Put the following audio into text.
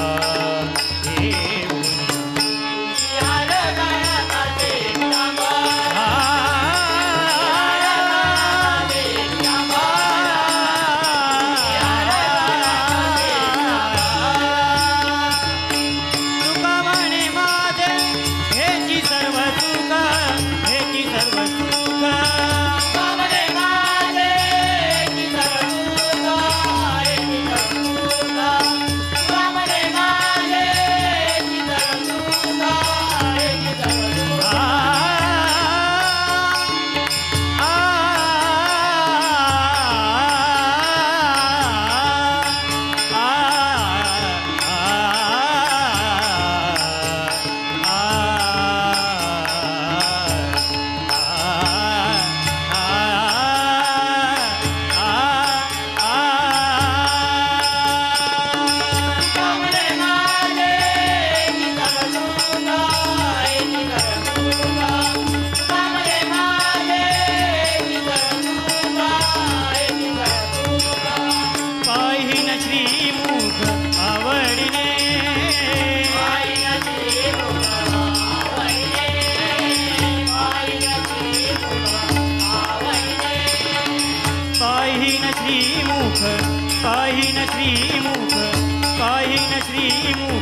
Hare काही न श्रीमुख काही न श्रीमुख काही न श्रीमुख.